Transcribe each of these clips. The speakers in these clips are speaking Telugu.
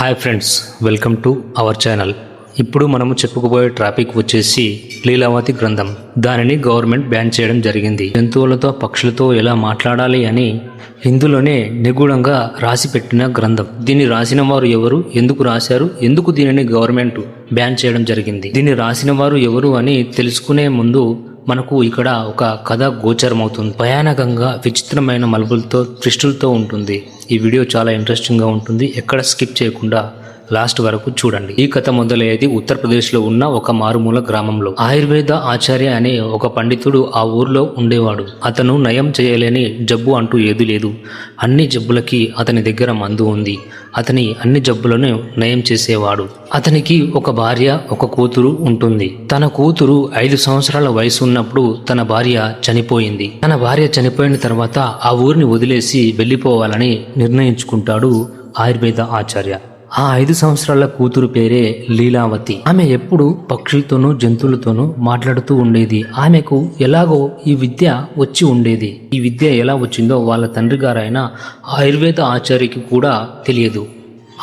Hi friends welcome to our channel ఇప్పుడు మనము చెప్పుకోబోయే ట్రాఫిక్ వచ్చేసి లీలావతి గ్రంథం. దానిని గవర్నమెంట్ బ్యాన్ చేయడం జరిగింది. జంతువులతో పక్షులతో ఎలా మాట్లాడాలి అని ఇందులోనే నిగూఢంగా రాసి పెట్టిన గ్రంథం. దీన్ని రాసిన వారు ఎవరు ఎందుకు రాశారు ఎందుకు దీనిని గవర్నమెంట్ బ్యాన్ చేయడం జరిగింది. దీన్ని రాసిన వారు ఎవరు అని తెలుసుకునే ముందు మనకు ఇక్కడ ఒక కథ గోచరమవుతుంది. భయానకంగా విచిత్రమైన మలుపులతో ట్విస్టులతో ఉంటుంది. ఈ వీడియో చాలా ఇంట్రెస్టింగ్గా ఉంటుంది. ఎక్కడ స్కిప్ చేయకుండా లాస్ట్ వరకు చూడండి. ఈ కథ మొదలయ్యేది ఉత్తరప్రదేశ్లో ఉన్న ఒక మారుమూల గ్రామంలో. ఆయుర్వేద ఆచార్య అనే ఒక పండితుడు ఆ ఊర్లో ఉండేవాడు. అతను నయం చేయలేని జబ్బు అంటూ ఏది లేదు. అన్ని జబ్బులకి అతని దగ్గర మందు ఉంది. అతని అన్ని జబ్బులను నయం చేసేవాడు. అతనికి ఒక భార్య ఒక కూతురు ఉంటుంది. తన కూతురు ఐదు సంవత్సరాల వయసు ఉన్నప్పుడు తన భార్య చనిపోయింది. తన భార్య చనిపోయిన తర్వాత ఆ ఊరిని వదిలేసి వెళ్ళిపోవాలని నిర్ణయించుకుంటాడు ఆయుర్వేద ఆచార్య. ఆ ఐదు సంవత్సరాల కూతురు పేరే లీలావతి. ఆమె ఎప్పుడు పక్షులతోనూ జంతువులతోనూ మాట్లాడుతూ ఉండేది. ఆమెకు ఎలాగో ఈ విద్య వచ్చి ఉండేది. ఈ విద్య ఎలా వచ్చిందో వాళ్ళ తండ్రి గారైన ఆయుర్వేద ఆచార్యకి కూడా తెలియదు.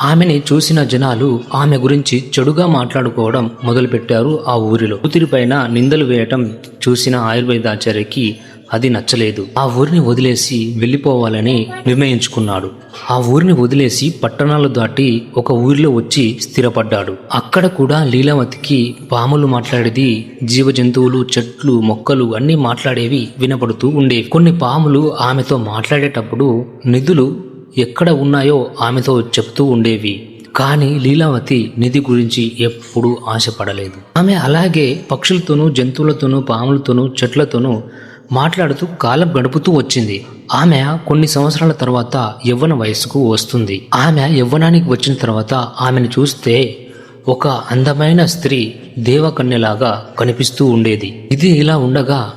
ఆమెని చూసిన జనాలు ఆమె గురించి చెడుగా మాట్లాడుకోవడం మొదలుపెట్టారు ఆ ఊరిలో. కూతురిపైన నిందలు వేయటం చూసిన ఆయుర్వేదాచార్యకి అది నచ్చలేదు. ఆ ఊరిని వదిలేసి వెళ్ళిపోవాలని నిర్ణయించుకున్నాడు. ఆ ఊరిని వదిలేసి పట్టణాలు దాటి ఒక ఊరిలో వచ్చి స్థిరపడ్డాడు. అక్కడ కూడా లీలావతికి పాములు మాట్లాడేది జీవ జంతువులు చెట్లు మొక్కలు అన్నీ మాట్లాడేవి వినపడుతూ ఉండేవి కొన్ని పాములు ఆమెతో మాట్లాడేటప్పుడు నిధులు ఎక్కడ ఉన్నాయో ఆమెతో చెప్తూ ఉండేవి. కానీ లీలావతి నిధి గురించి ఎప్పుడూ ఆశపడలేదు. ఆమె అలాగే పక్షులతోనూ జంతువులతోనూ పాములతోనూ చెట్లతోనూ మాట్లాడుతూ కాలం గడుపుతూ వచ్చింది. ఆమె కొన్ని సంవత్సరాల తర్వాత యవ్వన వయసుకు వస్తుంది. ఆమె యవ్వనానికి వచ్చిన తర్వాత ఆమెను చూస్తే ఒక అందమైన స్త్రీ దేవకన్యలాగా కనిపిస్తూ ఉండేది. ఇది ఇలా ఉండగా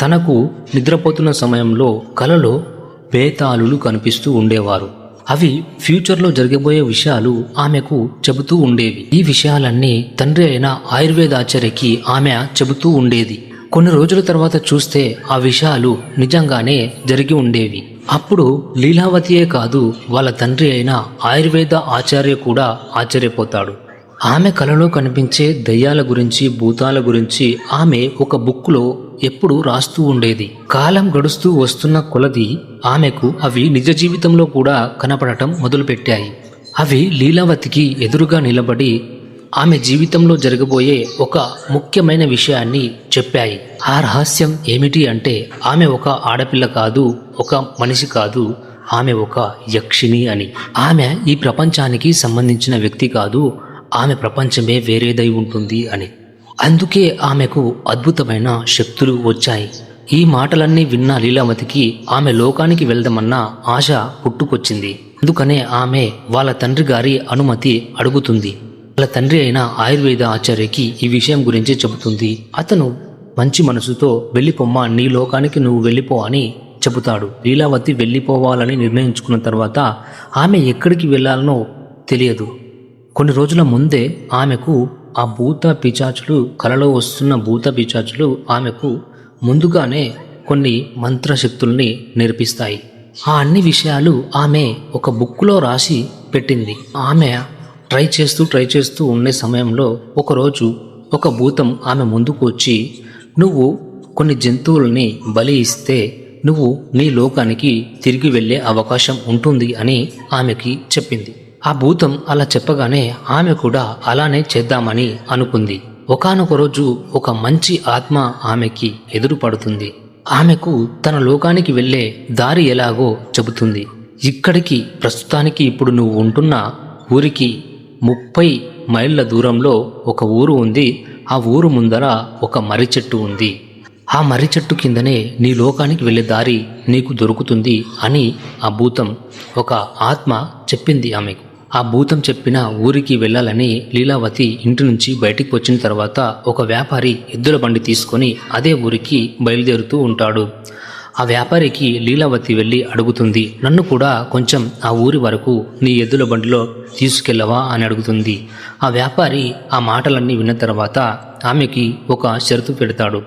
తనకు నిద్రపోతున్న సమయంలో కలలో బేతాళులు కనిపిస్తూ ఉండేవారు. అవి ఫ్యూచర్లో జరగబోయే విషయాలు ఆమెకు చెబుతూ ఉండేవి. ఈ విషయాలన్నీ తండ్రి అయిన ఆయుర్వేదాచార్యకి ఆమె చెబుతూ ఉండేది. కొన్ని రోజుల తర్వాత చూస్తే ఆ విషయాలు నిజంగానే జరిగి ఉండేవి. అప్పుడు లీలావతియే కాదు వాళ్ళ తండ్రి అయిన ఆయుర్వేద ఆచార్య కూడా ఆశ్చర్యపోతాడు. ఆమె కలలో కనిపించే దయ్యాల గురించి భూతాల గురించి ఆమె ఒక బుక్లో ఎప్పుడూ రాస్తూ ఉండేది. కాలం గడుస్తూ వస్తున్న కొలది ఆమెకు అవి నిజ జీవితంలో కూడా కనపడటం మొదలుపెట్టాయి. అవి లీలావతికి ఎదురుగా నిలబడి ఆమె జీవితంలో జరగబోయే ఒక ముఖ్యమైన విషయాన్ని చెప్పాయి. ఆ రహస్యం ఏమిటి అంటే ఆమె ఒక ఆడపిల్ల కాదు ఒక మనిషి కాదు ఆమె ఒక యక్షిణి అని. ఆమె ఈ ప్రపంచానికి సంబంధించిన వ్యక్తి కాదు ఆమె ప్రపంచమే వేరేదై ఉంటుంది అని. అందుకే ఆమెకు అద్భుతమైన శక్తులు వచ్చాయి. ఈ మాటలన్నీ విన్న లీలావతికి ఆమె లోకానికి వెళ్దామన్న ఆశ పుట్టుకొచ్చింది. అందుకనే ఆమె వాళ్ళ తండ్రి గారి అనుమతి అడుగుతుంది. వాళ్ళ తండ్రి అయిన ఆయుర్వేద ఆచార్యకి ఈ విషయం గురించి చెబుతుంది. అతను మంచి మనసుతో వెళ్ళిపోమ్మా నీ లోకానికి నువ్వు వెళ్ళిపో అని చెబుతాడు. లీలావతి వెళ్ళిపోవాలని నిర్ణయించుకున్న తర్వాత ఆమె ఎక్కడికి వెళ్ళాలనో తెలియదు. కొన్ని రోజుల ముందే ఆమెకు ఆ భూత పిచాచులు కలలో వస్తున్న భూత పిచాచులు ఆమెకు ముందుగానే కొన్ని మంత్రశక్తుల్ని నేర్పిస్తాయి. ఆ అన్ని విషయాలు ఆమె ఒక బుక్లో రాసి పెట్టింది. ఆమె ట్రై చేస్తూ ట్రై చేస్తూ ఉండే సమయంలో ఒకరోజు ఒక భూతం ఆమె ముందుకు వచ్చి నువ్వు కొన్ని జంతువుల్ని బలి ఇస్తే నువ్వు నీ లోకానికి తిరిగి వెళ్ళే అవకాశం ఉంటుంది అని ఆమెకి చెప్పింది. ఆ భూతం అలా చెప్పగానే ఆమె కూడా అలానే చేద్దామని అనుకుంది. ఒకానొక రోజు ఒక మంచి ఆత్మ ఆమెకి ఎదురుపడుతుంది. ఆమెకు తన లోకానికి వెళ్ళే దారి ఎలాగో చెబుతుంది. ఇక్కడికి ప్రస్తుతానికి ఇప్పుడు నువ్వు ఉంటున్న ఊరికి ముప్పై మైళ్ళ దూరంలో ఒక ఊరు ఉంది. ఆ ఊరు ముందర ఒక మర్రి చెట్టు ఉంది. ఆ మర్రి చెట్టు కిందనే నీ లోకానికి వెళ్ళే దారి నీకు దొరుకుతుంది అని ఆ భూతం ఒక ఆత్మ చెప్పింది ఆమెకు. ఆ భూతం చెప్పిన ఊరికి వెళ్ళాలని లీలావతి ఇంటి నుంచి బయటికి వచ్చిన తర్వాత ఒక వ్యాపారి ఎద్దుల బండి తీసుకొని అదే ఊరికి బయలుదేరుతూ ఉంటాడు. ఆ వ్యాపారికి లీలావతి వెళ్ళి అడుగుతుంది. నన్ను కూడా కొంచెం ఆ ఊరి వరకు నీ ఎద్దుల బండిలో తీసుకెళ్ళవా అని అడుగుతుంది. ఆ వ్యాపారి ఆ మాటలన్నీ విన్న తర్వాత ఆమెకి ఒక షరతు పెడతాడు.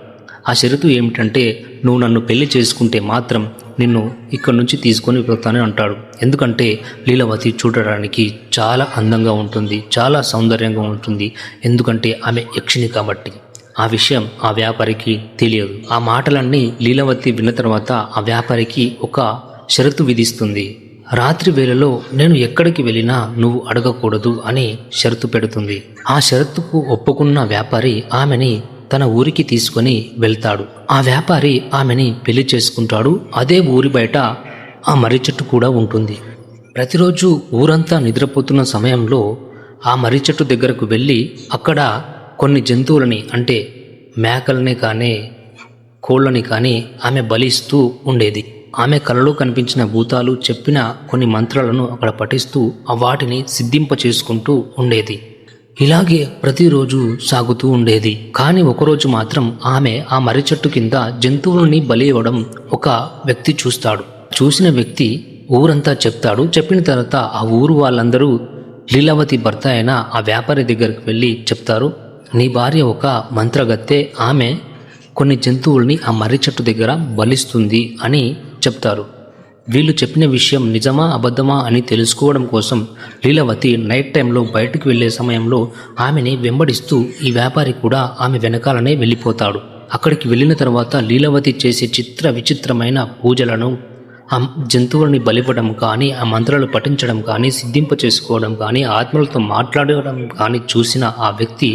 ఆ షరతు ఏమిటంటే నువ్వు నన్ను పెళ్ళి చేసుకుంటే మాత్రం నిన్ను ఇక్కడి నుంచి తీసుకొని వెళ్తానని అంటాడు. ఎందుకంటే లీలావతి చూడడానికి చాలా అందంగా ఉంటుంది చాలా సౌందర్యంగా ఉంటుంది. ఎందుకంటే ఆమె యక్షిణి కాబట్టి. ఆ విషయం ఆ వ్యాపారికి తెలియదు. ఆ మాటలన్నీ లీలవతి విన్న తర్వాత ఆ వ్యాపారికి ఒక షరతు విధిస్తుంది. రాత్రి వేళలో నేను ఎక్కడికి వెళ్ళినా నువ్వు అడగకూడదు అని షరతు పెడుతుంది. ఆ షరతుకు ఒప్పుకున్న వ్యాపారి ఆమెని తన ఊరికి తీసుకొని వెళ్తాడు. ఆ వ్యాపారి ఆమెని పెళ్ళి చేసుకుంటాడు. అదే ఊరి బయట ఆ మర్రి చెట్టు కూడా ఉంటుంది. ప్రతిరోజు ఊరంతా నిద్రపోతున్న సమయంలో ఆ మర్రి చెట్టు దగ్గరకు వెళ్ళి అక్కడ కొన్ని జంతువులని అంటే మేకల్ని కానీ కోళ్ళని కానీ ఆమె బలిస్తూ ఉండేది. ఆమె కలలో కనిపించిన భూతాలు చెప్పిన కొన్ని మంత్రాలను అక్కడ పఠిస్తూ వాటిని సిద్ధింప చేసుకుంటూ ఉండేది. ఇలాగే ప్రతిరోజు సాగుతూ ఉండేది. కానీ ఒకరోజు మాత్రం ఆమె ఆ మర్రి చెట్టు కింద జంతువులని బలి ఇవ్వడం ఒక వ్యక్తి చూస్తాడు. చూసిన వ్యక్తి ఊరంతా చెప్తాడు. చెప్పిన తర్వాత ఆ ఊరు వాళ్ళందరూ లీలావతి భర్త అయిన ఆ వ్యాపారి దగ్గరికి వెళ్ళి చెప్తారు. నీ భార్య ఒక మంత్రగత్తె ఆమె కొన్ని జంతువుల్ని ఆ మర్రి చెట్టు దగ్గర బలిస్తుంది అని చెప్తారు. వీళ్ళు చెప్పిన విషయం నిజమా అబద్ధమా అని తెలుసుకోవడం కోసం లీలవతి నైట్ టైంలో బయటకు వెళ్ళే సమయంలో ఆమెని వెంబడిస్తూ ఈ వ్యాపారి కూడా ఆమె వెనకాలనే వెళ్ళిపోతాడు. అక్కడికి వెళ్ళిన తర్వాత లీలవతి చేసే చిత్ర విచిత్రమైన పూజలను ఆ జంతువులని బలిపడం కానీ ఆ మంత్రాలు పఠించడం కానీ సిద్ధింప చేసుకోవడం కానీ ఆత్మలతో మాట్లాడడం కానీ చూసిన ఆ వ్యక్తి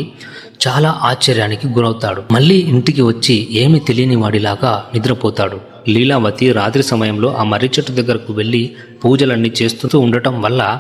చాలా ఆశ్చర్యానికి గురవుతాడు. మళ్ళీ ఇంటికి వచ్చి ఏమి తెలియని వాడిలాగా నిద్రపోతాడు. లీలావతి రాత్రి సమయంలో ఆ మర్రి చెట్టు దగ్గరకు వెళ్ళి పూజలన్నీ చేస్తూ ఉండటం వల్ల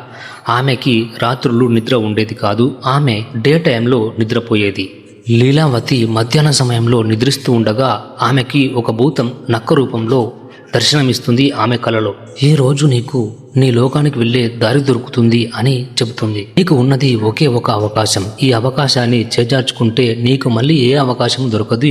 ఆమెకి రాత్రులు నిద్ర ఉండేది కాదు. ఆమె డే టైంలో నిద్రపోయేది. లీలావతి మధ్యాహ్న సమయంలో నిద్రిస్తూ ఉండగా ఆమెకి ఒక భూతం నక్క రూపంలో దర్శనమిస్తుంది ఆమె కలలో. ఈ రోజు నీకు నీ లోకానికి వెళ్ళే దారి దొరుకుతుంది అని చెబుతుంది. నీకు ఉన్నది ఒకే ఒక అవకాశం. ఈ అవకాశాన్ని చేజార్చుకుంటే నీకు మళ్ళీ ఏ అవకాశం దొరకదు.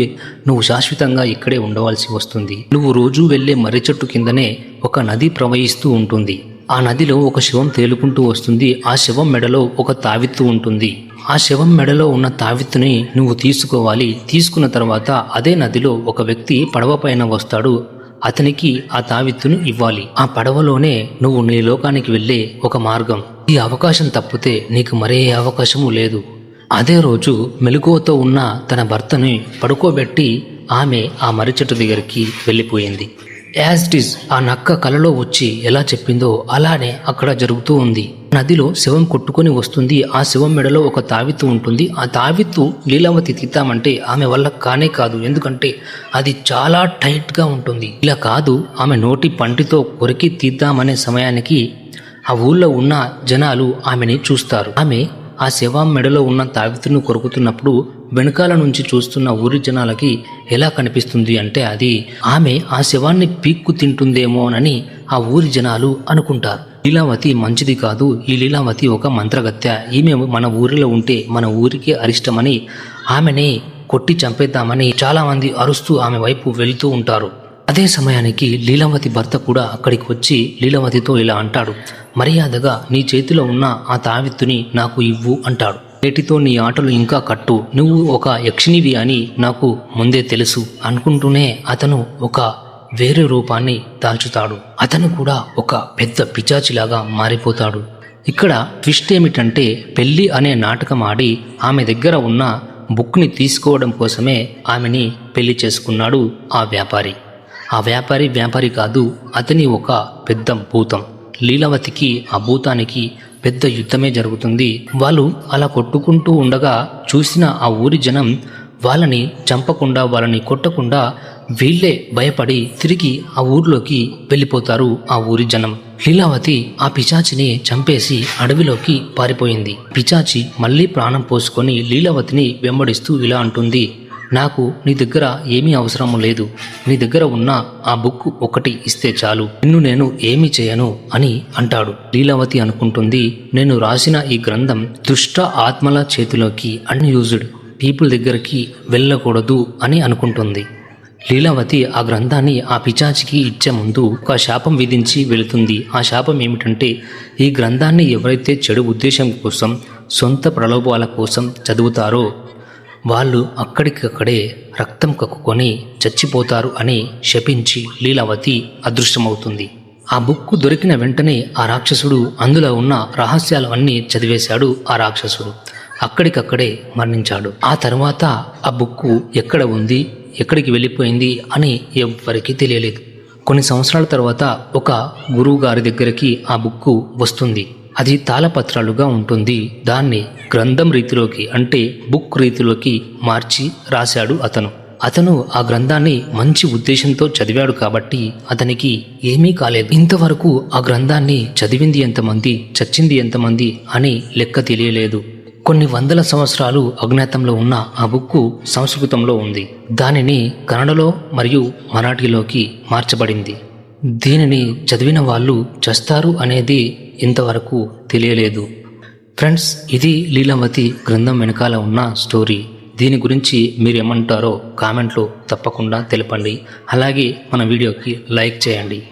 నువ్వు శాశ్వతంగా ఇక్కడే ఉండవలసి వస్తుంది. నువ్వు రోజు వెళ్ళే మర్రి చెట్టు కిందనే ఒక నది ప్రవహిస్తూ ఉంటుంది. ఆ నదిలో ఒక శివం తేలుకుంటూ వస్తుంది. ఆ శివం మెడలో ఒక తావిత్తు ఉంటుంది. ఆ శవం మెడలో ఉన్న తావిత్తుని నువ్వు తీసుకోవాలి. తీసుకున్న తర్వాత అదే నదిలో ఒక వ్యక్తి పడవ పైన వస్తాడు. అతనికి ఆ తావిత్తును ఇవ్వాలి. ఆ పడవలోనే నువ్వు నీ లోకానికి వెళ్ళే ఒక మార్గం. ఈ అవకాశం తప్పితే నీకు మరే అవకాశము లేదు. అదే రోజు మెలకువతో ఉన్న తన భర్తని పడుకోబెట్టి ఆమె ఆ మర్రిచెట్టు దగ్గరికి వెళ్ళిపోయింది. యాజ్ ఇట్ ఈజ్ ఆ నక్క కలలో వచ్చి ఎలా చెప్పిందో అలానే అక్కడ జరుగుతూ ఉంది. నదిలో శవం కొట్టుకొని వస్తుంది. ఆ శవం మెడలో ఒక తావిత్తు ఉంటుంది. ఆ తావిత్తు లీలావతి తీద్దామంటే ఆమె వల్ల కానే కాదు. ఎందుకంటే అది చాలా టైట్గా ఉంటుంది. ఇలా కాదు ఆమె నోటి పంటితో కొరికి తీద్దామనే సమయానికి ఆ ఊళ్ళో ఉన్న జనాలు ఆమెని చూస్తారు. ఆమె ఆ శవం మెడలో ఉన్న తావిత్తును కొరుకుతున్నప్పుడు వెనకాల నుంచి చూస్తున్న ఊరి జనాలకి ఎలా కనిపిస్తుంది అంటే అది ఆమె ఆ శవాన్ని పీక్కు తింటుందేమోనని ఆ ఊరి జనాలు అనుకుంటారు. లీలావతి మంచిది కాదు. ఈ లీలావతి ఒక మంత్రగత్య ఈమె మన ఊరిలో ఉంటే మన ఊరికి అరిష్టమని ఆమెని కొట్టి చంపేద్దామని చాలామంది అరుస్తూ ఆమె వైపు వెళ్తూ ఉంటారు. అదే సమయానికి లీలావతి భర్త కూడా అక్కడికి వచ్చి లీలావతితో ఇలా అంటాడు. మర్యాదగా నీ చేతిలో ఉన్న ఆ తావిత్తుని నాకు ఇవ్వు అంటాడు. నేటితో నీ ఆటలు ఇంకా కట్టు. నువ్వు ఒక యక్షినివి అని నాకు ముందే తెలుసు. అనుకుంటూనే అతను ఒక వేరే రూపాన్ని దాల్చుతాడు. అతను కూడా ఒక పెద్ద పిచాచిలాగా మారిపోతాడు. ఇక్కడ ట్విస్ట్ ఏమిటంటే పెళ్ళి అనే నాటకం ఆడి ఆమె దగ్గర ఉన్న బుక్ని తీసుకోవడం కోసమే ఆమెని పెళ్ళి చేసుకున్నాడు ఆ వ్యాపారి. ఆ వ్యాపారి వ్యాపారి కాదు అతని ఒక పెద్ద భూతం. లీలావతికి ఆ భూతానికి పెద్ద యుద్ధమే జరుగుతుంది. వాళ్ళు అలా కొట్టుకుంటూ ఉండగా చూసిన ఆ ఊరి జనం వాళ్ళని చంపకుండా వాళ్ళని కొట్టకుండా వీళ్ళే భయపడి తిరిగి ఆ ఊర్లోకి వెళ్ళిపోతారు ఆ ఊరి జనం. లీలావతి ఆ పిచాచిని చంపేసి అడవిలోకి పారిపోయింది. పిచాచి మళ్ళీ ప్రాణం పోసుకొని లీలావతిని వెంబడిస్తూ ఇలా అంటుంది. నాకు నీ దగ్గర ఏమీ అవసరం లేదు. నీ దగ్గర ఉన్న ఆ బుక్ ఒకటి ఇస్తే చాలు. నిన్ను నేను ఏమీ చేయను అని అంటాడు. లీలావతి అనుకుంటుంది నేను రాసిన ఈ గ్రంథం దుష్ట ఆత్మల చేతిలోకి అన్యూజ్డ్ పీపుల్ దగ్గరికి వెళ్ళకూడదు అని అనుకుంటుంది. లీలావతి ఆ గ్రంథాన్ని ఆ పిచాచికి ఇచ్చే ముందు ఒక శాపం విధించి వెళుతుంది. ఆ శాపం ఏమిటంటే ఈ గ్రంథాన్ని ఎవరైతే చెడు ఉద్దేశం కోసం సొంత ప్రలోభాల కోసం చదువుతారో వాళ్ళు అక్కడికక్కడే రక్తం కక్కుకొని చచ్చిపోతారు అని శపించి లీలావతి అదృశ్యమవుతుంది ఆ బుక్ దొరికిన వెంటనే ఆ రాక్షసుడు అందులో ఉన్న రహస్యాలు అన్నీ చదివేశాడు ఆ రాక్షసుడు. అక్కడికక్కడే మరణించాడు. ఆ తర్వాత ఆ బుక్కు ఎక్కడ ఉంది ఎక్కడికి వెళ్ళిపోయింది అని ఎవ్వరికీ తెలియలేదు. కొన్ని సంవత్సరాల తర్వాత ఒక గురువు గారి దగ్గరికి ఆ బుక్కు వస్తుంది. అది తాళపత్రాలుగా ఉంటుంది. దాన్ని గ్రంథం రీతిలోకి అంటే బుక్ రీతిలోకి మార్చి రాశాడు అతను. అతను ఆ గ్రంథాన్ని మంచి ఉద్దేశంతో చదివాడు కాబట్టి అతనికి ఏమీ కాలేదు. ఇంతవరకు ఆ గ్రంథాన్ని చదివింది ఎంతమంది చచ్చింది ఎంతమంది అని లెక్క తెలియలేదు. కొన్ని వందల సంవత్సరాలు అజ్ఞాతంలో ఉన్న ఆ బుక్కు సంస్కృతంలో ఉంది. దానిని కన్నడలో మరియు మరాఠీలోకి మార్చబడింది. దీనిని చదివిన వాళ్ళు చస్తారు అనేది ఇంతవరకు తెలియలేదు. ఫ్రెండ్స్ ఇది లీలావతి గ్రంథం వెనకాల ఉన్న స్టోరీ. దీని గురించి మీరు ఏమంటారో కామెంట్లో తప్పకుండా తెలపండి. అలాగే మన వీడియోకి లైక్ చేయండి.